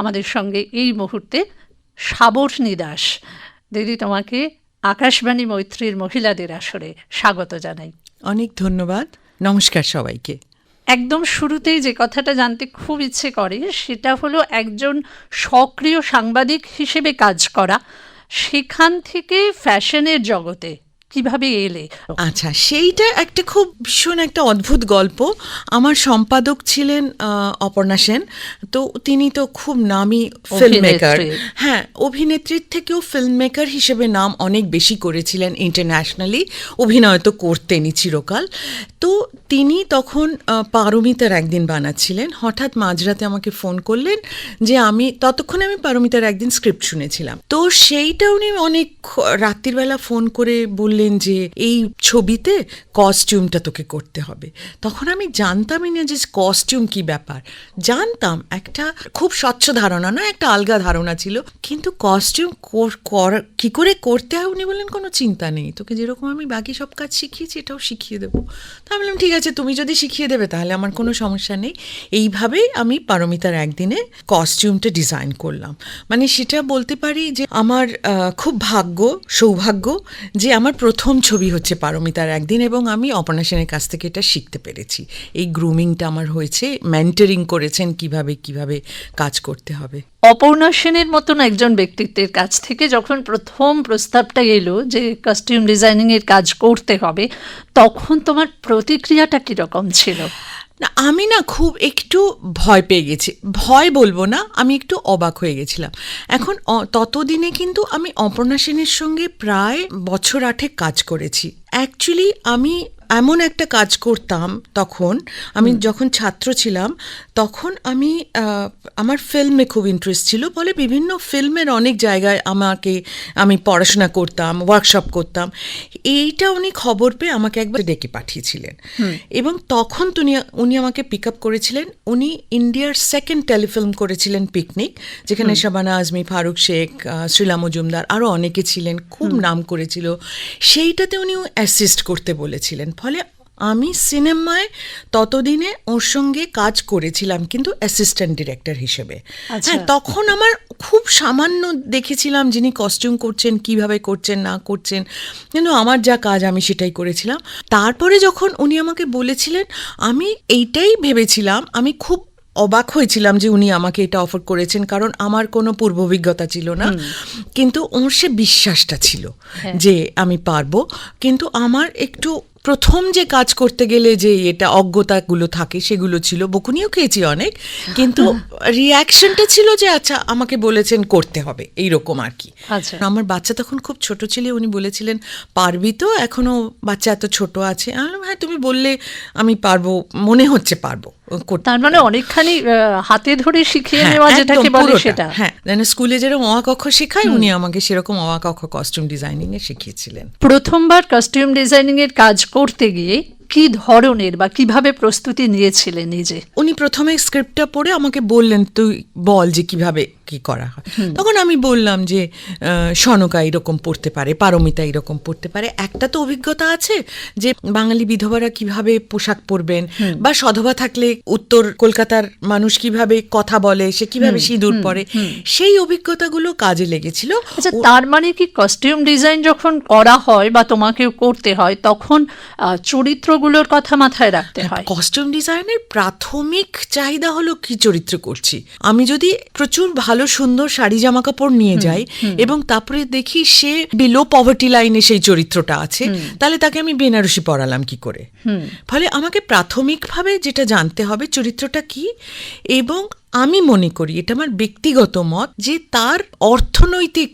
আমাদের সঙ্গে এই মুহূর্তে সাবর্ণী দাস দিদি তোমাকে আকাশবাণী মৈত্রীর মহিলাদের আসরে স্বাগত জানাই। অনেক ধন্যবাদ। নমস্কার সবাইকে। একদম শুরুতেই যে কথাটা জানতে খুব ইচ্ছে করে সেটা হলো একজন সক্রিয় সাংবাদিক হিসেবে কাজ করা সেখান থেকে ফ্যাশনের জগতে কীভাবে এলে? আচ্ছা সেইটা একটা খুব ভীষণ একটা অদ্ভুত গল্প। আমার সম্পাদক ছিলেন অপর্ণা সেন। তো তিনি তো খুব নামি ফিল্ম মেকার হ্যাঁ অভিনেত্রীর থেকেও ফিল্ম মেকার হিসেবে নাম অনেক বেশি করেছিলেন ইন্টারন্যাশনালি অভিনয় তো করতেনই চিরকাল। তো তিনি তখন পারমিতার একদিন বানাচ্ছিলেন। হঠাৎ মাঝরাতে আমাকে ফোন করলেন যে আমি ততক্ষণে আমি পারমিতার একদিন স্ক্রিপ্ট শুনেছিলাম। তো সেইটা উনি অনেক রাত্রিবেলা ফোন করে বললেন যে, এই ছবিতে কস্টিউমটা তোকে করতে হবে। তখন আমি জানতামই না যে কস্টিউম কি ব্যাপার। জানতাম একটা খুব স্বচ্ছ ধারণা, না একটা আলগা ধারণা ছিল, কিন্তু কস্টিউম কি করে করতে হয় উনি বললেন, কোনো চিন্তা নেই, তোকে যেরকম আমি বাকি সব কাজ শিখিয়েছি, এটাও শিখিয়ে দেবো। তা বললাম, ঠিক আছে, তুমি যদি শিখিয়ে দেবে, তাহলে আমার কোনো সমস্যা নেই। এইভাবেই আমি পারমিতার একদিনে কস্টিউমটা ডিজাইন করলাম। মানে সেটা বলতে পারি যে, আমার খুব ভাগ্য, সৌভাগ্য যে আমার প্রথম ছবি হচ্ছে পারমিতার একদিন এবং আমি অপর্ণা সেনের কাছ থেকে এটা শিখতে পেরেছি। এই গ্রুমিংটা আমার হয়েছে মেন্টারিং করেছেন কীভাবে কীভাবে কাজ করতে হবে। অপর্ণা সেনের মতন একজন ব্যক্তিত্বের কাছ থেকে যখন প্রথম প্রস্তাবটা এলো যে কস্টিউম ডিজাইনিংয়ের কাজ করতে হবে, তখন তোমার প্রতিক্রিয়াটা কীরকম ছিল? না, আমি না খুব একটু ভয় পেয়ে গেছি। ভয় বলব না, আমি একটু অবাক হয়ে গেছিলাম। এখন ততদিনে কিন্তু আমি অপর্ণা সেনের সঙ্গে প্রায় বছর আঠেক কাজ করেছি। অ্যাকচুয়ালি আমি এমন একটা কাজ করতাম তখন আমি যখন ছাত্র ছিলাম তখন আমি আমার ফিল্মে খুব ইন্টারেস্ট ছিল ফলে বিভিন্ন ফিল্মের অনেক জায়গায় আমাকে আমি পড়াশোনা করতাম ওয়ার্কশপ করতাম। এইটা উনি খবর পেয়ে আমাকে একবার ডেকে পাঠিয়েছিলেন। এবং তখন তিনি উনি আমাকে পিক আপ করেছিলেন। উনি ইন্ডিয়ার সেকেন্ড টেলিফিল্ম করেছিলেন পিকনিক যেখানে শাবানা আজমি ফারুক শেখ শ্রীলা মজুমদার আরও অনেকে ছিলেন খুব নাম করেছিল। সেইটাতে উনি অ্যাসিস্ট করতে বলেছিলেন। ফলে আমি সিনেমায় ততদিনে ওর সঙ্গে কাজ করেছিলাম কিন্তু অ্যাসিস্ট্যান্ট ডিরেক্টর হিসেবে। আচ্ছা। হ্যাঁ তখন আমার খুব সামান্য দেখেছিলাম যিনি কস্টিউম করছেন কীভাবে করছেন না করছেন কিন্তু আমার যা কাজ আমি সেটাই করেছিলাম। তারপরে যখন উনি আমাকে বলেছিলেন আমি এইটাই ভেবেছিলাম আমি খুব অবাক হয়েছিলাম যে উনি আমাকে এটা অফার করেছেন কারণ আমার কোনো পূর্ব অভিজ্ঞতা ছিল না। কিন্তু ওর সে বিশ্বাসটা ছিল যে আমি পারব কিন্তু আমার একটু প্রথম যে কাজ করতে গেলে যে এটা অজ্ঞতাগুলো থাকে সেগুলো ছিল। বকুনিও খেয়েছি অনেক। কিন্তু রিয়াকশনটা ছিল যে আচ্ছা আমাকে বলেছেন করতে হবে। এইরকম আর কি। আচ্ছা। আমার বাচ্চা তখন খুব ছোট ছিল উনি বলেছিলেন পারবি তো? এখনও বাচ্চা এত ছোট আছে। আমি হ্যাঁ তুমি বললে আমি পারব মনে হচ্ছে পারব। তার মানে অনেকখানি হাতে ধরে শিখিয়ে হ্যাঁ, নেওয়া যেটা যেটাকে বলে সেটা। হ্যাঁ মানে স্কুলে যেরকম অয়াকক্ষ শেখায় উনি আমাকে সেরকম অয়াকক্ষ কস্টিউম ডিজাইনিং এ শিখিয়েছিলেন। প্রথমবার কস্টিউম ডিজাইনিং এর কাজ করতে গিয়ে কি ধরনের বা কীভাবে প্রস্তুতি নিয়েছিলেন নিজে উনি প্রথমে স্ক্রিপ্টটা পড়ে আমাকে বললেন তুই বল যে কীভাবে কি করা হয়? তখন আমি বললাম যে সনকা এরকম পড়তে পারে পারমিতা এরকম পড়তে পারে। একটা তো অভিজ্ঞতা আছে যে বাঙালি বিধবারা কীভাবে পোশাক পরবেন বা সধবা থাকলে উত্তর কলকাতার মানুষ কীভাবে কথা বলে সে কীভাবে সিঁদুর পরে সেই অভিজ্ঞতাগুলো কাজে লেগেছিল। আচ্ছা তার মানে কি কস্টিউম ডিজাইন যখন করা হয় বা তোমাকে করতে হয় তখন চরিত্রগুলোর কথা মাথায় রাখতে হয় কস্টিউম ডিজাইনের প্রাথমিক চাহিদা হলো কি চরিত্র করছি। আমি যদি প্রচুর ভালো সুন্দর শাড়ি জামা কাপড় নিয়ে যায় এবং তারপরে দেখি সে বিলো পভার্টি লাইনে সেই চরিত্রটা আছে তাহলে তাকে আমি বেনারসি পড়ালাম কি করে? ফলে আমাকে প্রাথমিকভাবে যেটা জানতে হবে চরিত্রটা কি এবং আমি মনে করি এটা আমার ব্যক্তিগত মত যে তার অর্থনৈতিক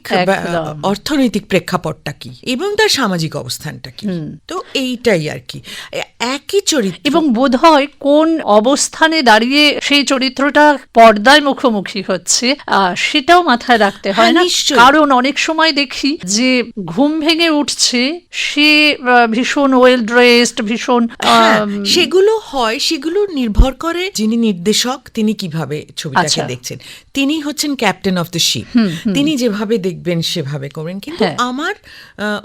অর্থনৈতিক প্রেক্ষাপটটা কি এবং তার সামাজিক অবস্থানটা কি। তো এইটাই আর কি। একই চরিত্র এবং বোধ হয় কোন অবস্থানে দাঁড়িয়ে সেই চরিত্রটা পর্দায় মুখোমুখি হচ্ছে আহ, সেটাও মাথায় রাখতে হয় হ্যাঁ, না। কারণ অনেক সময় দেখি যে ঘুম ভেঙে উঠছে সে ভীষণ ওয়েল ড্রেসড ভীষণ হ্যাঁ, সেগুলো হয় সেগুলো নির্ভর করে যিনি নির্দেশক তিনি কীভাবে ছবিটাকে আচ্ছা। দেখছেন। তিনি হচ্ছেন ক্যাপ্টেন অফ দ্য শিপ। তিনি যেভাবে দেখবেন সেভাবে করবেন। কিন্তু হ্যাঁ। আমার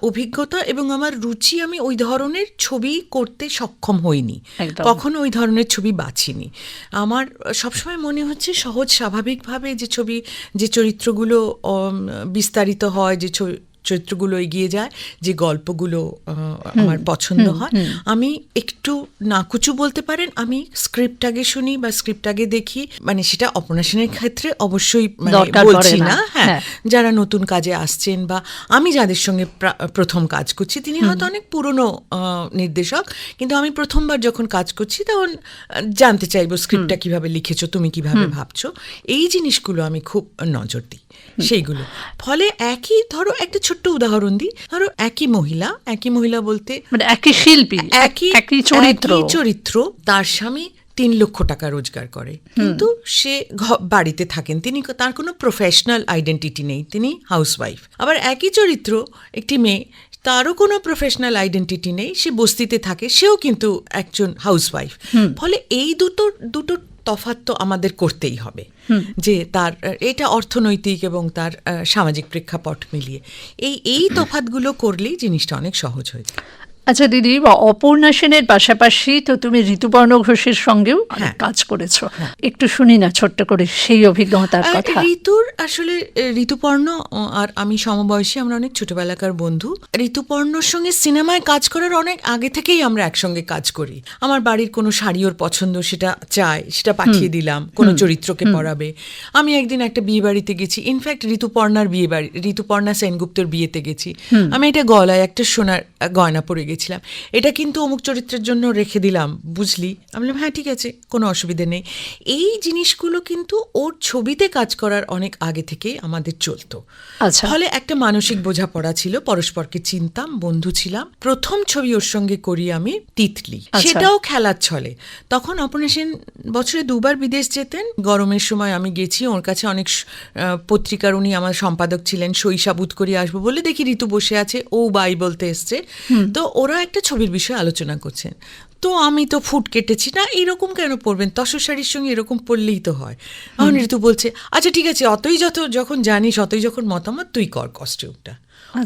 অভিজ্ঞতা এবং আমার রুচি আমি ওই ধরনের ছবি করতে সক্ষম হইনি। কখনো ওই ধরনের ছবি বাছিনি। আমার সবসময় মনে হচ্ছে সহজ স্বাভাবিকভাবে যে ছবি যে চরিত্রগুলো বিস্তারিত হয় যে চরিত্রগুলো এগিয়ে যায় যে গল্পগুলো আমার পছন্দ হয় আমি একটু নাকুচু বলতে পারেন আমি স্ক্রিপ্ট আগে শুনি বা স্ক্রিপ্ট আগে দেখি মানে সেটা অপনাশনের ক্ষেত্রে অবশ্যই মানে বলছি না। হ্যাঁ হ্যাঁ। যারা নতুন কাজে আসছেন বা আমি যাদের সঙ্গে প্রথম কাজ করছি তিনি হয়তো অনেক পুরনো নির্দেশক কিন্তু আমি প্রথমবার যখন কাজ করছি তখন জানতে চাইব স্ক্রিপ্টটা কীভাবে লিখেছো তুমি কীভাবে ভাবছ এই জিনিসগুলো আমি খুব নজর দিই। সেইগুলো। ফলে একই ধরো একটা ছোট্ট উদাহরণ দিই। ধরো একই মহিলা একই মহিলা বলতে মানে একই শিল্পী একই একই চরিত্র। চরিত্র তার স্বামী তিন লক্ষ টাকা রোজগার করে। কিন্তু সে বাড়িতে থাকেন। তিনি তার কোনো প্রফেশনাল আইডেন্টিটি নেই। তিনি হাউসওয়াইফ আবার একই চরিত্র একটি মেয়ে তারও কোনো প্রফেশনাল আইডেন্টিটি নেই। সে বস্তিতে থাকে সেও কিন্তু একজন হাউসওয়াইফ ফলে এই দুটো দুটো তফাৎ তো আমাদের করতেই হবে। যে তার এটা অর্থনৈতিক এবং তার সামাজিক প্রেক্ষাপট মিলিয়ে। এই এই তফাতগুলো করলেই জিনিসটা অনেক সহজ হয়ে যায়। আচ্ছা দিদি অপর্ণা সেনের পাশাপাশি তো তুমি ঋতুপর্ণ ঘোষের সঙ্গেও হ্যাঁ। কাজ করেছ। একটু শুনি না ছোট্ট করে সেই অভিজ্ঞতার কথা। ঋতুর আসলে ঋতুপর্ণ আর আমি সমবয়সী আমরা অনেক ছোটবেলাকার বন্ধু। ঋতুপর্ণর সঙ্গে সিনেমায় কাজ করার অনেক আগে থেকেই আমরা একসঙ্গে কাজ করি। আমার বাড়ির কোনো শাড়ি ওর পছন্দ সেটা চাই সেটা পাঠিয়ে দিলাম কোনো চরিত্রকে পড়াবে আমি একদিন একটা বিয়ে বাড়িতে গেছি ইনফ্যাক্ট ঋতুপর্ণার বিয়ে বাড়ি ঋতুপর্ণা সেনগুপ্তর বিয়েতে গেছি। আমি এটা গলায় একটা সোনার গয়না পরে গেছিলাম এটা কিন্তু অমুক চরিত্রের জন্য রেখে দিলাম বুঝলি? আমি বললাম হ্যাঁ ঠিক আছে কোনো অসুবিধে নেই। এই জিনিসগুলো কিন্তু ওর ছবিতে কাজ করার অনেক আগে থেকেই আমাদের চলতো। আচ্ছা। ফলে একটা মানসিক বোঝাপড়া ছিল পরস্পরকে চিনতাম বন্ধু ছিলাম। প্রথম ছবি ওর সঙ্গে করি আমি তিতলি। আচ্ছা। সেটাও খেলার ছলে। তখন অপর্ণা সেন বছরে দুবার বিদেশ যেতেন। গরমের সময় আমি গেছি ওর কাছে অনেক পত্রিকার উনি আমার সম্পাদক ছিলেন শৈশাবুত করে আসব বলে দেখি ঋতু বসে আছে ও বাই বলতে এসছে। তো ওরা একটা ছবির বিষয়ে আলোচনা করছেন। তো আমি তো ফুট কেটেছি না এরকম কেন পড়বেন তসর শাড়ির সঙ্গে এরকম পড়লেই তো হয়। তখন ঋতু বলছে আচ্ছা ঠিক আছে অতই যত যখন জানিস অতই যখন মতামত তুই কর কস্টিউমটা।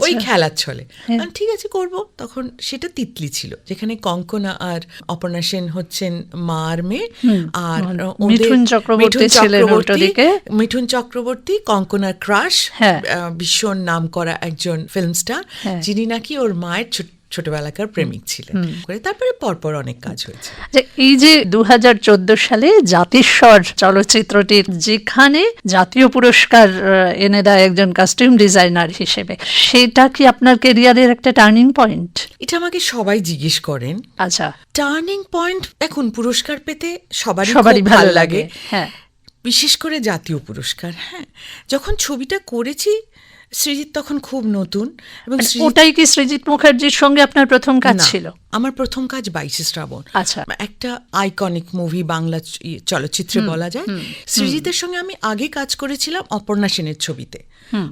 ওই খেলার ছলে। ঠিক আছে করব। তখন সেটা তিতলি ছিল যেখানে কঙ্কনা আর অপর্ণা সেন হচ্ছেন মার মেয়ে। আর মিঠুন চক্রবর্তী মিঠুন চক্রবর্তী- কঙ্কনার ক্রাশ হ্যাঁ। ভীষণ নাম করা একজন ফিল্ম স্টার হ্যাঁ। যিনি নাকি ওর মায়ের ছোট- ছোটবেলাকার প্রেমিক ছিলেন। করে তারপরে পরপর অনেক কাজ হয়েছে। এই যে দু হাজার চোদ্দ সালে জাতিস্বর চলচ্চিত্রটির যেখানে জাতীয় পুরস্কার এনে দেয় একজন কাস্টিউম ডিজাইনার হিসেবে সেটা কি আপনার কেরিয়ারের একটা টার্নিং পয়েন্ট এটা আমাকে সবাই জিজ্ঞেস করেন। আচ্ছা। টার্নিং পয়েন্ট এখন পুরস্কার পেতে সবারই সবারই ভালো লাগে হ্যাঁ। বিশেষ করে জাতীয় পুরস্কার হ্যাঁ। যখন ছবিটা করেছি সৃজিত তখন খুব নতুন এবং ওটাই কি সৃজিত মুখার্জির সঙ্গে আপনার প্রথম কাজ ছিল? আমার প্রথম কাজ বাইশে শ্রাবণ। আচ্ছা। একটা আইকনিক মুভি বাংলা ইয়ে, চলচ্চিত্রে বলা যায়। সৃজিতের সঙ্গে আমি আগে কাজ করেছিলাম অপর্ণা সেনের ছবিতে।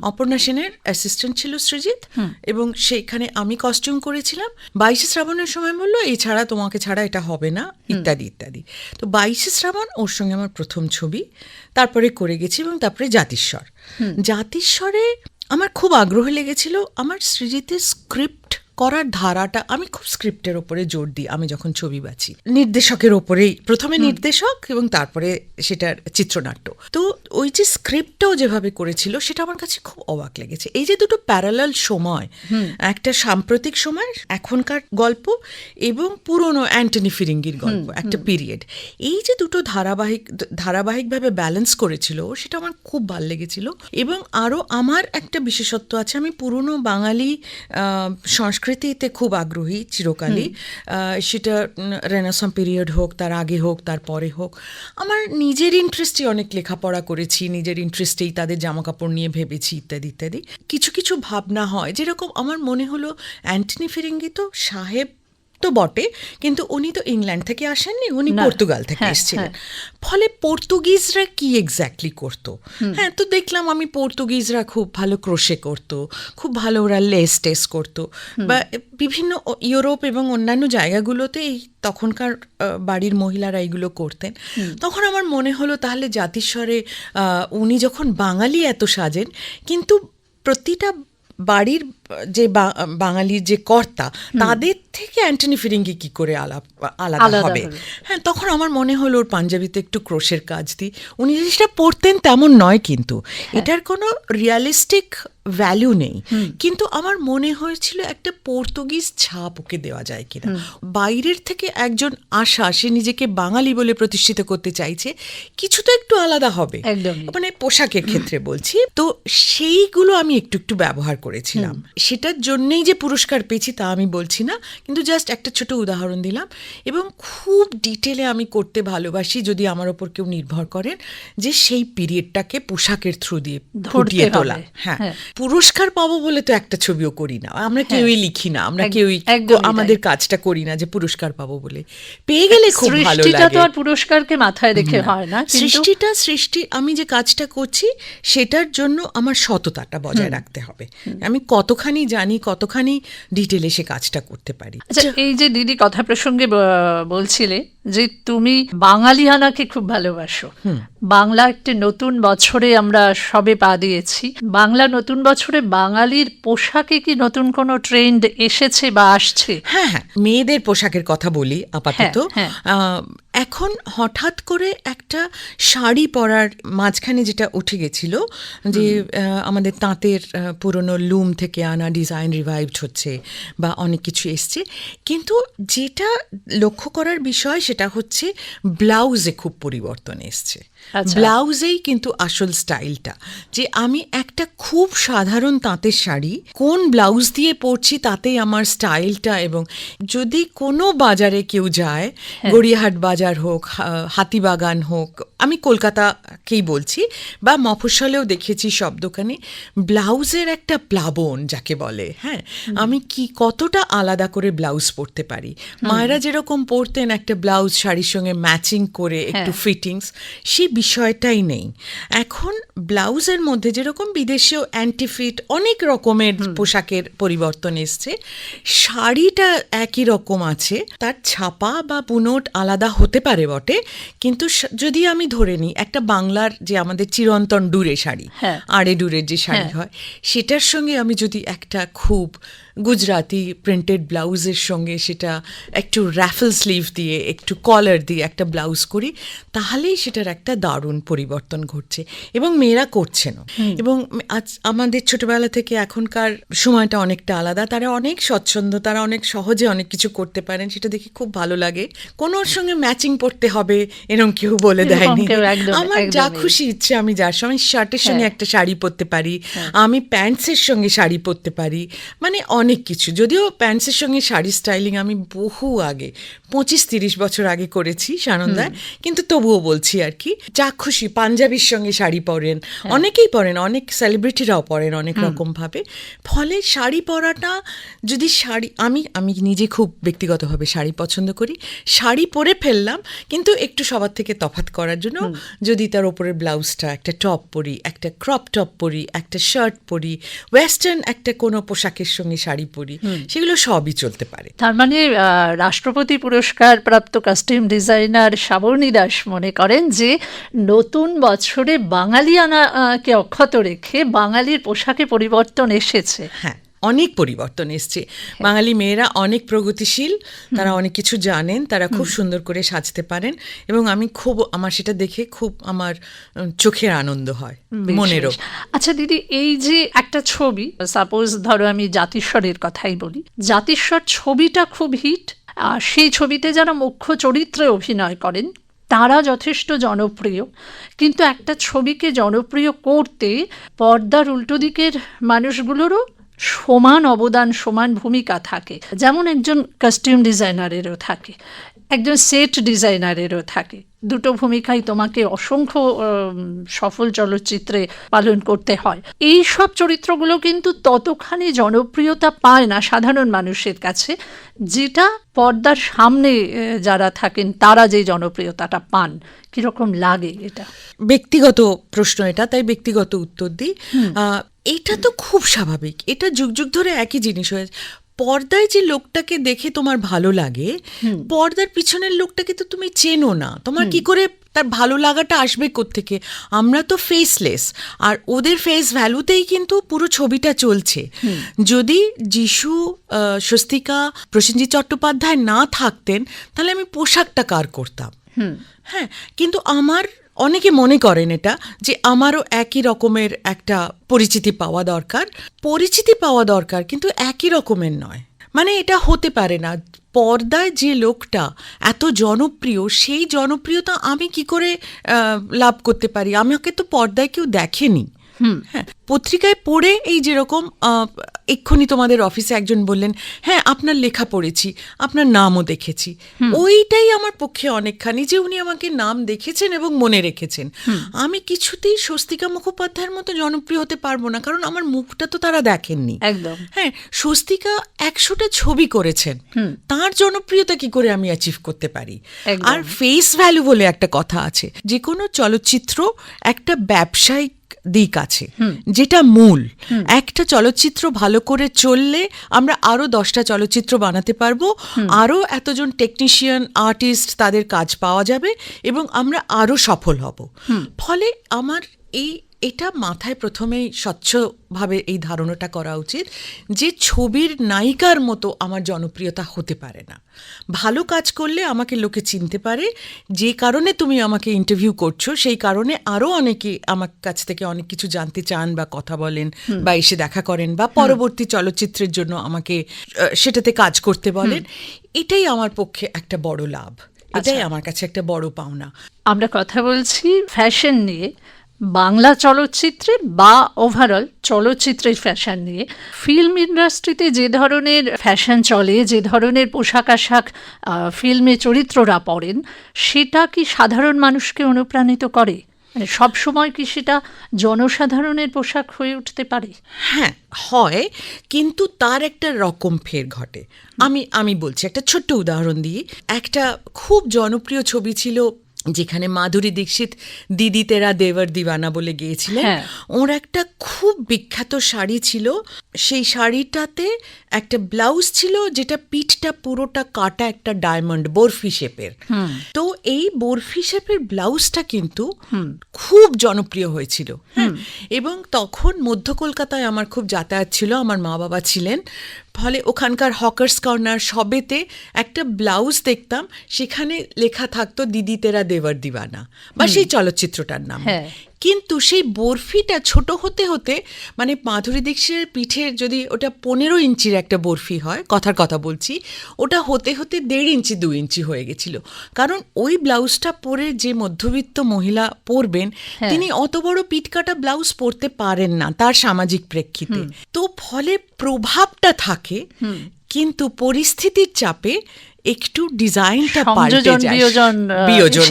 অপর্ণা সেনের অ্যাসিস্ট্যান্ট ছিল সৃজিত এবং সেখানে আমি কস্টিউম করেছিলাম। বাইশে শ্রাবণের সময় বলল এছাড়া তোমাকে ছাড়া এটা হবে না। ইত্যাদি ইত্যাদি। তো বাইশে শ্রাবণ ওর সঙ্গে আমার প্রথম ছবি। তারপরে করে গেছি এবং তারপরে জাতিস্বর। জাতিস্বরে আমার খুব আগ্রহ লেগেছিল। আমার সৃজিতের স্ক্রিপ্ট করার ধারাটা আমি খুব স্ক্রিপ্টের ওপরে জোর দিই আমি যখন ছবি বাছি। নির্দেশকের ওপরেই প্রথমে নির্দেশক এবং তারপরে সেটার চিত্রনাট্য। তো ওই যে স্ক্রিপ্টটাও যেভাবে করেছিল সেটা আমার কাছে খুব অবাক লেগেছে। এই যে দুটো প্যারালাল সময় একটা সাম্প্রতিক সময় এখনকার গল্প এবং পুরনো অ্যান্টনি ফিরিঙ্গির গল্প একটা পিরিয়ড এই যে দুটো ধারাবাহিক ধারাবাহিকভাবে ব্যালেন্স করেছিল সেটা আমার খুব ভালো লেগেছিল। এবং আরও আমার একটা বিশেষত্ব আছে আমি পুরনো বাঙালি আহ, সংস্কৃতিতে খুব আগ্রহী চিরকালই। সেটা রেনাসম পিরিয়ড হোক তার আগে হোক তার পরে হোক। আমার নিজের ইন্টারেস্টে অনেক লেখাপড়া করেছি নিজের ইন্টারেস্টেই তাদের জামা কাপড় নিয়ে ভেবেছি ইত্যাদি ইত্যাদি। কিছু কিছু ভাবনা হয় যেরকম আমার মনে হলো অ্যান্টনি ফিরিঙ্গি তো সাহেব তো বটে কিন্তু উনি তো ইংল্যান্ড থেকে আসেননি উনি পর্তুগাল থেকে হ্যাঁ, এসেছিলেন। ফলে পর্তুগিজরা কি এক্স্যাক্টলি করতো? হ্যাঁ তো দেখলাম আমি পর্তুগিজরা খুব ভালো ক্রোশে করতো খুব ভালো ওরা লেস টেস করতো। বা বিভিন্ন ইউরোপ এবং অন্যান্য জায়গাগুলোতে এই তখনকার বাড়ির মহিলারা এইগুলো করতেন। তখন আমার মনে হলো তাহলে জাতিস্বরে উনি যখন বাঙালি এত সাজেন কিন্তু প্রতিটা বাড়ির যে বাঙালির যে কর্তা তাদের থেকে অ্যান্টনি ফিরিঙ্গি কি করে আলাপ আলাদা হবে? হবে। হ্যাঁ তখন আমার মনে হলো ওর পাঞ্জাবিতে একটু ক্রোশের কাজ দিই। উনি জিনিসটা পড়তেন তেমন নয় কিন্তু। এটার কোনো রিয়ালিস্টিক ভ্যালু নেই। কিন্তু আমার মনে হয়েছিল একটা পর্তুগিজ ছাপ ওকে দেওয়া যায় কিনা। বাইরের থেকে একজন আশা সে নিজেকে বাঙালি বলে প্রতিষ্ঠিত করতে চাইছে কিছু তো একটু আলাদা হবে। মানে পোশাকের ক্ষেত্রে বলছি। তো সেইগুলো আমি একটু একটু ব্যবহার করেছিলাম। সেটার জন্যই যে পুরস্কার পেয়েছি তা আমি বলছি না কিন্তু জাস্ট একটা ছোট উদাহরণ দিলাম এবং খুব ডিটেলে আমি করতে ভালোবাসি যদি আমার ওপর কেউ নির্ভর করেন যে সেই পিরিয়ডটাকে পোশাকের থ্রু দিয়ে ফুটিয়ে তোলা। হ্যাঁ হ্যাঁ। পুরস্কার পাবো বলে তো একটা ছবিও করি না। আমরা কেউই লিখি না আমরা কেউই আমাদের কাজটা করি না যে পুরস্কার পাবো বলে। পেয়ে গেলে খুব ভালো লাগে তো আর পুরস্কারকে মাথায় রেখে হয় না সৃষ্টিটা সৃষ্টি আমি যে কাজটা করছি সেটার জন্য আমার সততাটা বজায় রাখতে হবে। আমি কতখানি জানি কতখানি ডিটেলে সে কাজটা করতে পারি। আচ্ছা এই যে দিদি কথা প্রসঙ্গে বলছিলে যে তুমি বাঙালিয়ানাকে খুব ভালোবাসো। বাংলা একটি নতুন বছরে আমরা সবে পা দিয়েছি। বাংলা নতুন বছরে বাঙালির পোশাকে কি নতুন কোনো ট্রেন্ড এসেছে বা আসছে? হ্যাঁ হ্যাঁ মেয়েদের পোশাকের কথা বলি আপাতত। হ্যাঁ, আহ, এখন হঠাৎ করে একটা শাড়ি পরার মাঝখানে যেটা উঠে গেছিল যে আমাদের তাঁতের পুরনো লুম থেকে আনা ডিজাইন রিভাইভড হচ্ছে বা অনেক কিছু এসছে কিন্তু যেটা লক্ষ্য করার বিষয় সেটা হচ্ছে ব্লাউজে খুব পরিবর্তন এসছে। ব্লাউজেই কিন্তু আসল স্টাইলটা। যে আমি একটা খুব সাধারণ তাঁতের শাড়ি কোন ব্লাউজ দিয়ে পরছি তাতেই আমার স্টাইলটা এবং যদি কোনো বাজারে কেউ যায় গড়িয়াহাট বাজার হোক হাতিবাগান হোক আমি কলকাতাকেই বলছি বা মফস্বলেও দেখেছি সব দোকানে ব্লাউজের একটা প্লাবন যাকে বলে হ্যাঁ? আমি কি কতটা আলাদা করে ব্লাউজ পরতে পারি? মায়েরা যেরকম পরতেন একটা ব্লাউজ শাড়ির সঙ্গে ম্যাচিং করে একটু ফিটিংস সেই বিষয়টাই নেই এখন ব্লাউজের মধ্যে যেরকম বিদেশেও অ্যান্টিফিট অনেক রকমের পোশাকের পরিবর্তন এসছে শাড়িটা একই রকম আছে তার ছাপা বা বুনট আলাদা হতে পারে বটে কিন্তু যদি আমি ধরে নিই একটা বাংলার যে আমাদের চিরন্তন ডুরে শাড়ি হ্যাঁ। আড়ে ডুরের যে শাড়ি হ্যাঁ। হয় সেটার সঙ্গে আমি যদি একটা খুব গুজরাটি প্রিন্টেড ব্লাউজের সঙ্গে সেটা একটু র্যাফেল স্লিভ দিয়ে একটু কলার দিয়ে একটা ব্লাউজ করি তাহলেই সেটার একটা দারুণ পরিবর্তন ঘটছে এবং মেয়েরা করছেনও। এবং আজ আমাদের ছোটবেলা থেকে এখনকার সময়টা অনেকটা আলাদা তারা অনেক স্বচ্ছন্দ তারা অনেক সহজে অনেক কিছু করতে পারেন সেটা দেখে খুব ভালো লাগে। কোনোর সঙ্গে ম্যাচিং পড়তে হবে এরকম কেউ বলে দেয়নি। আমার যা খুশি ইচ্ছে আমি যার সময় শার্টের সঙ্গে হ্যাঁ। একটা শাড়ি পরতে পারি আমি প্যান্টসের সঙ্গে শাড়ি পরতে পারি। মানে অনেক কিছু। যদিও প্যান্টসের সঙ্গে শাড়ি স্টাইলিং আমি বহু আগে পঁচিশ তিরিশ বছর আগে করেছি সানন্দায় কিন্তু তবুও বলছি আর কি যা খুশি পাঞ্জাবির সঙ্গে শাড়ি পরেন হ্যাঁ। অনেকেই পরেন অনেক সেলিব্রিটিরাও পরেন অনেক রকমভাবে। ফলে শাড়ি পরাটা যদি শাড়ি আমি আমি নিজে খুব ব্যক্তিগতভাবে শাড়ি পছন্দ করি শাড়ি পরে ফেললাম কিন্তু একটু সবার থেকে তফাৎ করার জন্য যদি তার ওপরের ব্লাউজটা একটা টপ পরি একটা ক্রপ টপ পরি একটা শার্ট পরি ওয়েস্টার্ন একটা কোনো পোশাকের সঙ্গে শাড়ি পরি সেগুলো সবই চলতে পারে। তার মানে আহ, রাষ্ট্রপতি পুরস্কার প্রাপ্ত কাস্টিউম ডিজাইনার শ্রাবণী দাস মনে করেন যে নতুন বছরে বাঙালিয়ানাকে অক্ষত রেখে বাঙালির পোশাকে পরিবর্তন এসেছে। হ্যাঁ। অনেক পরিবর্তন এসছে। বাঙালি মেয়েরা অনেক প্রগতিশীল তারা অনেক কিছু জানেন তারা খুব সুন্দর করে সাজতে পারেন এবং আমি খুব আমার সেটা দেখে খুব আমার চোখের আনন্দ হয় মনেরও। আচ্ছা দিদি এই যে একটা ছবি সাপোজ ধরো আমি জাতিস্বরের কথাই বলি জাতিস্বর ছবিটা খুব হিট আর সেই ছবিতে যারা মুখ্য চরিত্রে অভিনয় করেন তারা যথেষ্ট জনপ্রিয়। কিন্তু একটা ছবিকে জনপ্রিয় করতে পর্দার উল্টো দিকের মানুষগুলোরও সমান অবদান সমান ভূমিকা থাকে। যেমন একজন কাস্টিউম ডিজাইনারেরও থাকে একজন সেট ডিজাইনারেরও থাকে। দুটো ভূমিকাই তোমাকে অসংখ্য সফল চলচ্চিত্রে পালন করতে হয়। এই সব চরিত্রগুলো কিন্তু ততখানি জনপ্রিয়তা পায় না সাধারণ মানুষের কাছে যেটা পর্দার সামনে যারা থাকেন তারা যে জনপ্রিয়তাটা পান। কীরকম লাগে এটা? ব্যক্তিগত প্রশ্ন এটা তাই ব্যক্তিগত উত্তর দিই। এটা তো খুব স্বাভাবিক। এটা যুগ যুগ ধরে একই জিনিস হয়েছে পর্দায় যে লোকটাকে দেখে তোমার ভালো লাগে পর্দার পিছনের লোকটাকে তো তুমি চেনো না। তোমার কি করে তার ভালো লাগাটা আসবে থেকে আমরা তো ফেসলেস আর ওদের ফেস ভ্যালুতেই কিন্তু পুরো ছবিটা চলছে। যদি যিশু স্বস্তিকা প্রসেনজিৎ চট্টোপাধ্যায় না থাকতেন তাহলে আমি পোশাকটা কার করতাম? হ্যাঁ কিন্তু আমার অনেকে মনে করেন এটা, যে আমারও একই রকমের একটা পরিচিতি পাওয়া দরকার। পরিচিতি পাওয়া দরকার কিন্তু একই রকমের নয়। মানে এটা হতে পারে না। পর্দায় যে লোকটা এত জনপ্রিয়, সেই জনপ্রিয়তা আমি কি করে লাভ করতে পারি? আমাকে তো পর্দায় কেউ দেখেনি। হ্যাঁ পত্রিকায় পড়ে এই যেরকম এক্ষুনি তোমাদের অফিসে একজন বললেন হ্যাঁ আপনার লেখা পড়েছি আপনার নামও দেখেছি। ওইটাই আমার পক্ষে অনেকখানি যে উনি আমাকে নাম দেখেছেন এবং মনে রেখেছেন। আমি কিছুতেই স্বস্তিকা মুখোপাধ্যায়ের মতো জনপ্রিয় হতে পারব না কারণ আমার মুখটা তো তারা দেখেননি। একদম। হ্যাঁ স্বস্তিকা একশোটা ছবি করেছেন। তার জনপ্রিয়তা কি করে আমি অ্যাচিভ করতে পারি? আর ফেস ভ্যালু বলে একটা কথা আছে যে কোনো চলচ্চিত্র একটা ব্যবসায়িক দিক আছে। যেটা মূল। একটা চলচ্চিত্র ভালো করে চললে আমরা আরও দশটা চলচ্চিত্র বানাতে পারব। আরও এতজন টেকনিশিয়ান আর্টিস্ট তাদের কাজ পাওয়া যাবে এবং আমরা আরও সফল হব। ফলে আমার এই এটা মাথায় প্রথমেই স্বচ্ছভাবে এই ধারণাটা করা উচিত যে ছবির নায়িকার মতো আমার জনপ্রিয়তা হতে পারে না। ভালো কাজ করলে আমাকে লোকে চিনতে পারে যে কারণে তুমি আমাকে ইন্টারভিউ করছ সেই কারণে আরও অনেকে আমার কাছ থেকে অনেক কিছু জানতে চান বা কথা বলেন বা এসে দেখা করেন বা পরবর্তী চলচ্চিত্রের জন্য আমাকে সেটাতে কাজ করতে বলেন এটাই আমার পক্ষে একটা বড় লাভ এটাই আমার কাছে একটা বড় পাওনা। আমরা কথা বলছি ফ্যাশন নিয়ে। বাংলা চলচ্চিত্রের বা ওভারঅল চলচ্চিত্রের ফ্যাশন নিয়ে ফিল্ম ইন্ডাস্ট্রিতে যে ধরনের ফ্যাশন চলে যে ধরনের পোশাক আশাক ফিল্মে চরিত্ররা পড়েন সেটা কি সাধারণ মানুষকে অনুপ্রাণিত করে? মানে সবসময় কি সেটা জনসাধারণের পোশাক হয়ে উঠতে পারে? হ্যাঁ হয় কিন্তু তার একটা রকম ফের ঘটে। আমি আমি বলছি একটা ছোট্ট উদাহরণ দিই। একটা খুব জনপ্রিয় ছবি ছিল যেখানে মাধুরী দীক্ষিত দিদি তেরা দেবর দিওয়ানা বলে গিয়েছিলেন হ্যাঁ। ওর একটা খুব বিখ্যাত শাড়ি ছিল। সেই শাড়িটাতে একটা ব্লাউজ ছিল যেটা পিঠটা পুরোটা কাটা একটা ডায়মন্ড বরফি শেপের। তো এই বরফি শেপের ব্লাউজটা কিন্তু খুব জনপ্রিয় হয়েছিল। হ্যাঁ এবং তখন মধ্য কলকাতায় আমার খুব যাতায়াত ছিল আমার মা বাবা ছিলেন। ফলে ওখানকার হকার্স কর্নার সবেতে একটা ব্লাউজ দেখতাম সেখানে লেখা থাকতো দিদি তেরা দেওয়ার দিওয়ানা বা সেই চলচ্চিত্রটার নাম। হ্যাঁ। কিন্তু সেই বরফিটা ছোট হতে হতে মানে মাধুরী দীক্ষিতের পিঠের যদি ওটা পনেরো ইঞ্চির একটা বরফি হয় কথার কথা বলছি ওটা হতে হতে দেড় ইঞ্চি দু ইঞ্চি হয়ে গেছিল। কারণ ওই ব্লাউজটা পরে যে মধ্যবিত্ত মহিলা পরবেন তিনি অত বড় পিঠকাটা ব্লাউজ পরতে পারেন না তার সামাজিক প্রেক্ষিতে। তো ফলে প্রভাবটা থাকে কিন্তু পরিস্থিতির চাপে একটু ডিজাইনটা পাল্টে যায়। বিয়োজন।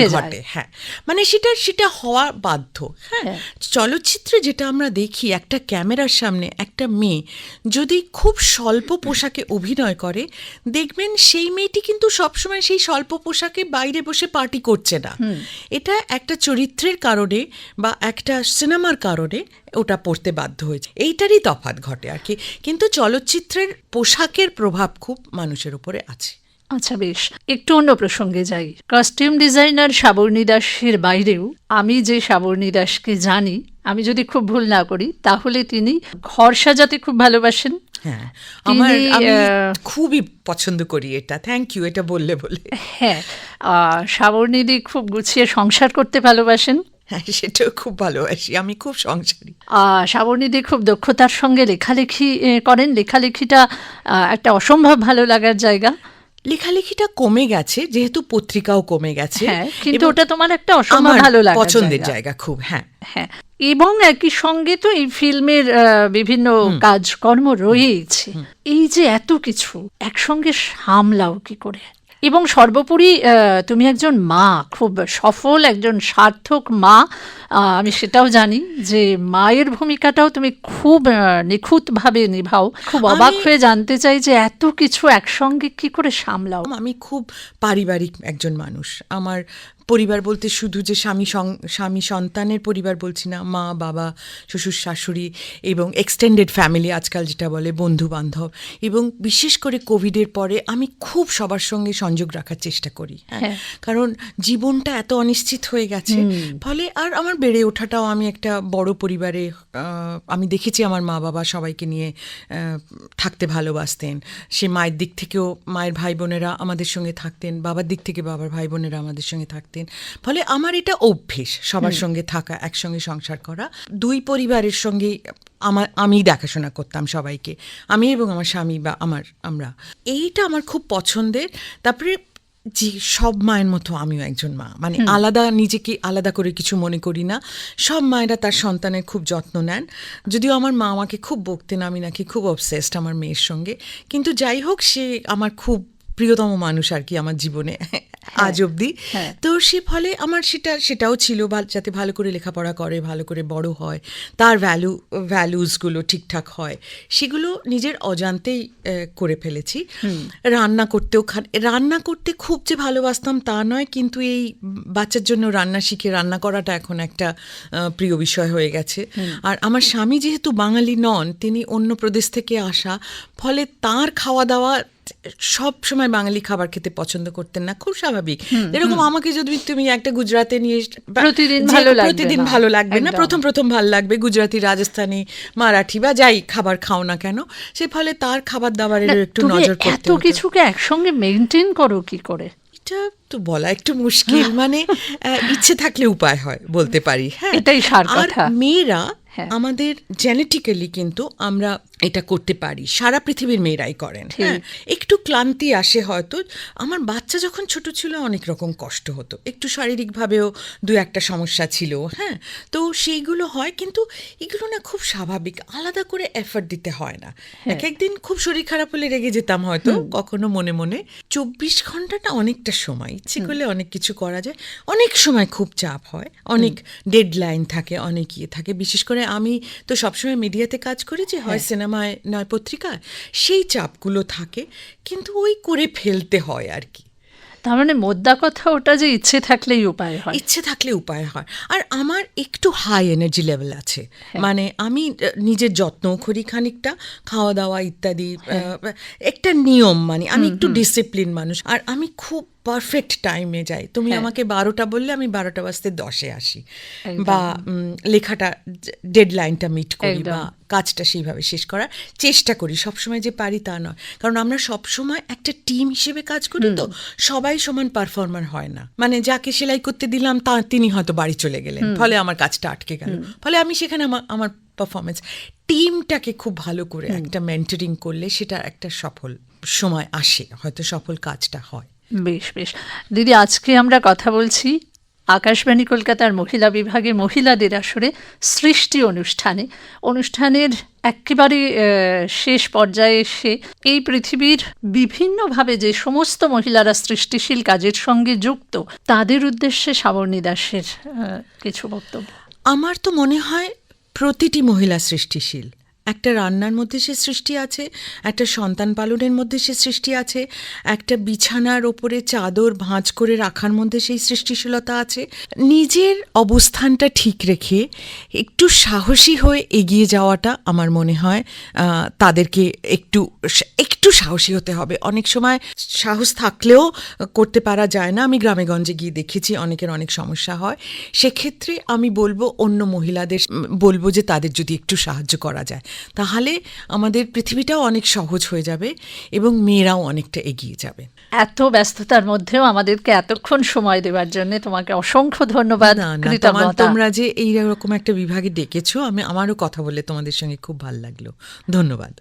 ঘটে হ্যাঁ। মানে সেটা সেটা হওয়া বাধ্য হ্যাঁ। হ্যাঁ। চলচ্চিত্রে যেটা আমরা দেখি একটা ক্যামেরার সামনে একটা মেয়ে যদি খুব স্বল্প পোশাকে অভিনয় করে দেখবেন সেই মেয়েটি কিন্তু সবসময় সেই স্বল্প পোশাকে বাইরে বসে পার্টি করছে না। এটা একটা চরিত্রের কারণে বা একটা সিনেমার কারণে ওটা পড়তে বাধ্য হয়েছে। এইটারই তফাৎ ঘটে আর কি। কিন্তু চলচ্চিত্রের পোশাকের প্রভাব খুব মানুষের উপরে আছে। আচ্ছা বেশ একটু অন্য প্রসঙ্গে যাই। কস্টিউম ডিজাইনার সাবর্ণী দাসের বাইরেও আমি যে সাবর্ণী দাসকে জানি আমি যদি খুব ভুল না করি তাহলে তিনি ঘর সাজাতে খুব ভালোবাসেন। হ্যাঁ আমার আমি খুবই পছন্দ করি এটা। থ্যাংক ইউ এটা বললে বলে। হ্যাঁ সাবর্ণীদি খুব গুছিয়ে সংসার করতে ভালোবাসেন। হ্যাঁ সেটাও খুব ভালোবাসি আমি খুব সংসারী। আহ, শ্রাবণীদি খুব দক্ষতার সঙ্গে লেখালেখি করেন। লেখালেখিটা একটা অসম্ভব ভালো লাগার জায়গা। লেখালেখিটা কমে গেছে যেহেতু পত্রিকাও কমে গেছে। হ্যাঁ কিন্তু ওটা তোমার একটা অসম্ভব ভালো লাগার পছন্দের জায়গা। খুব হ্যাঁ। হ্যাঁ এবং একই সঙ্গে তো এই ফিল্মের বিভিন্ন কাজকর্ম রয়েছে এই যে এত কিছু একসঙ্গে সামলাও কি করে? এবং সর্বোপরি আহ, তুমি একজন মা খুব সফল একজন সার্থক মা আমি সেটাও জানি যে মায়ের ভূমিকাটাও তুমি খুব নিখুঁতভাবে নিভাও। খুব অবাক হয়ে জানতে চাই যে এত কিছু একসঙ্গে কি করে সামলাও। আমি খুব পারিবারিক একজন মানুষ। আমার পরিবার বলতে শুধু যে স্বামী সং- স্বামী সন্তানের পরিবার বলছি না মা বাবা শ্বশুর শাশুড়ি এবং এক্সটেন্ডেড ফ্যামিলি আজকাল যেটা বলে বন্ধু বান্ধব এবং বিশেষ করে কোভিডের পরে আমি খুব সবার সঙ্গে সংযোগ রাখার চেষ্টা করি। হ্যাঁ হ্যাঁ। কারণ জীবনটা এত অনিশ্চিত হয়ে গেছে। ফলে আর আমার বেড়ে ওঠাটাও আমি একটা বড় পরিবারে আমি দেখেছি আমার মা বাবা সবাইকে নিয়ে থাকতে ভালোবাসতেন। সে মায়ের দিক থেকেও মায়ের ভাই বোনেরা আমাদের সঙ্গে থাকতেন বাবার দিক থেকে বাবার ভাই বোনেরা আমাদের সঙ্গে থাকতেন। ফলে আমার এটা অভ্যেস সবার সঙ্গে থাকা একসঙ্গে সংসার করা। দুই পরিবারের সঙ্গে আমার আমি দেখাশোনা করতাম সবাইকে আমি এবং আমার স্বামী বা আমার আমরা। এইটা আমার খুব পছন্দের। তারপরে জি সব মায়ের মতো আমিও একজন মা। মানে আলাদা নিজেকে আলাদা করে কিছু মনে করি না। সব মায়েরা তার সন্তানের খুব যত্ন নেন। যদিও আমার মা আমাকে খুব বকতেন আমি নাকি খুব অবসেসড আমার মেয়ের সঙ্গে। কিন্তু যাই হোক সে আমার খুব প্রিয়তম মানুষ আর কি আমার জীবনে আজ অবধি। হ্যাঁ। তো সে ফলে আমার সেটা সেটাও ছিল যাতে ভালো করে লেখাপড়া করে ভালো করে বড় হয় তার ভ্যালু ভ্যালুসগুলো ঠিকঠাক হয় সেগুলো নিজের অজান্তেই করে ফেলেছি। রান্না করতেও খান রান্না করতে খুব যে ভালোবাসতাম তা নয় কিন্তু এই বাচ্চার জন্য রান্না শিখে রান্না করাটা এখন একটা প্রিয় বিষয় হয়ে গেছে। আর আমার স্বামী যেহেতু বাঙালি নন তিনি অন্য প্রদেশ থেকে আসা ফলে তার খাওয়া দাওয়া সব সময় বাঙালি খাবার খেতে পছন্দ করতেন না খুব স্বাভাবিক এরকম আমাকে যদি তুমি একটা গুজরাতে নিয়ে প্রতিদিন ভালো লাগবে প্রতিদিন ভালো লাগবে না প্রথম প্রথম ভালো লাগবে গুজরাটি রাজস্থানি মারাঠি বা যাই খাবার খাও না কেন সে ফলে তার খাবার দাবারের একটু নজর এত। কিছুকে একসঙ্গে মেনটেন করো কি করে এটা তো বলা একটু মুশকিল মানে ইচ্ছে থাকলে উপায় হয় বলতে পারি হ্যাঁ এটাই সার কথা। মেয়েরা। আমাদের জেনেটিক্যালি কিন্তু আমরা এটা করতে পারি। সারা পৃথিবীর মেয়েরাই করেন। হ্যাঁ একটু ক্লান্তি আসে হয়তো। আমার বাচ্চা যখন ছোট ছিল অনেক রকম কষ্ট হতো। একটু শারীরিকভাবেও দু একটা সমস্যা ছিল হ্যাঁ। তো সেইগুলো হয় কিন্তু এগুলো না খুব স্বাভাবিক। আলাদা করে এফর্ট দিতে হয় না। এক একদিন খুব শরীর খারাপ হলে রেগে যেতাম হয়তো কখনো মনে মনে। চব্বিশ ঘন্টাটা অনেকটা সময়। ইচ্ছে করলে অনেক কিছু করা যায়। অনেক সময় খুব চাপ হয়। অনেক ডেডলাইন থাকে অনেক ইয়ে থাকে। বিশেষ করে আমি তো সবসময় মিডিয়াতে কাজ করি যে হয় সিনেমায় নয় পত্রিকায় সেই চাপগুলো থাকে কিন্তু ওই করে ফেলতে হয় আর কি। তার মানে মোদ্দা কথা ওটা যে ইচ্ছে থাকলেই উপায় হয়। ইচ্ছে থাকলে উপায় হয়। আর আমার একটু হাই এনার্জি লেভেল আছে। মানে আমি নিজের যত্নও করি খানিকটা খাওয়া দাওয়া ইত্যাদি একটা নিয়ম মানে। আমি একটু ডিসিপ্লিন মানুষ। আর আমি খুব পারফেক্ট টাইমে যাই। তুমি আমাকে বারোটা বললে আমি বারোটা বাজতে দশে আসি। বা লেখাটা ডেডলাইনটা মিট করি বা কাজটা সেইভাবে শেষ করার চেষ্টা করি। সবসময় যে পারি তা নয়। কারণ আমরা সবসময় একটা টিম হিসেবে কাজ করি তো সবাই সমান পারফর্মার হয় না। মানে যাকে সেলাই করতে দিলাম তা তিনি হয়তো বাড়ি চলে গেলেন। ফলে আমার কাজটা আটকে গেল। ফলে আমি সেখানে আমার আমার পারফরমেন্স টিমটাকে খুব ভালো করে একটা মেন্টারিং করলে সেটা একটা সফল সময় আসে। হয়তো সফল কাজটা হয়। বেশ বেশ। দিদি, আজকে আমরা কথা বলছি আকাশবাণী কলকাতার মহিলা বিভাগে মহিলাদের আসরে সৃষ্টি অনুষ্ঠানে। অনুষ্ঠানের একেবারে শেষ পর্যায়ে এসে এই পৃথিবীর বিভিন্নভাবে যে সমস্ত মহিলারা সৃষ্টিশীল কাজের সঙ্গে যুক্ত, তাদের উদ্দেশ্যে সাবর্ণী দাসের কিছু বক্তব্য। আমার তো মনে হয় প্রতিটি মহিলা সৃষ্টিশীল। একটা রান্নার মধ্যে সে সৃষ্টি আছে, একটা সন্তান পালনের মধ্যে সে সৃষ্টি আছে, একটা বিছানার ওপরে চাদর ভাঁজ করে রাখার মধ্যে সেই সৃষ্টিশীলতা আছে। নিজের অবস্থানটা ঠিক রেখে একটু সাহসী হয়ে এগিয়ে যাওয়াটা আমার মনে হয় তাদেরকে একটু একটু সাহসী হতে হবে। অনেক সময় সাহস থাকলেও করতে পারা যায় না। আমি গ্রামে গঞ্জে গিয়ে দেখেছি, অনেকের অনেক সমস্যা হয়। সেক্ষেত্রে আমি বলব অন্য মহিলাদের বলব যে তাদের যদি একটু সাহায্য করা যায়। তাহলে আমাদের পৃথিবীটাও অনেক সহজ হয়ে যাবে এবং মেয়েরাও অনেকটা এগিয়ে যাবে। এত ব্যস্ততার মধ্যেও আমাদেরকে এতক্ষণ সময় দেওয়ার জন্য তোমাকে অসংখ্য ধন্যবাদ তোমরা যে এইরকম একটা বিভাগে ডেকেছো আমি আমারও কথা বলে তোমাদের সঙ্গে খুব ভালো লাগল। ধন্যবাদ।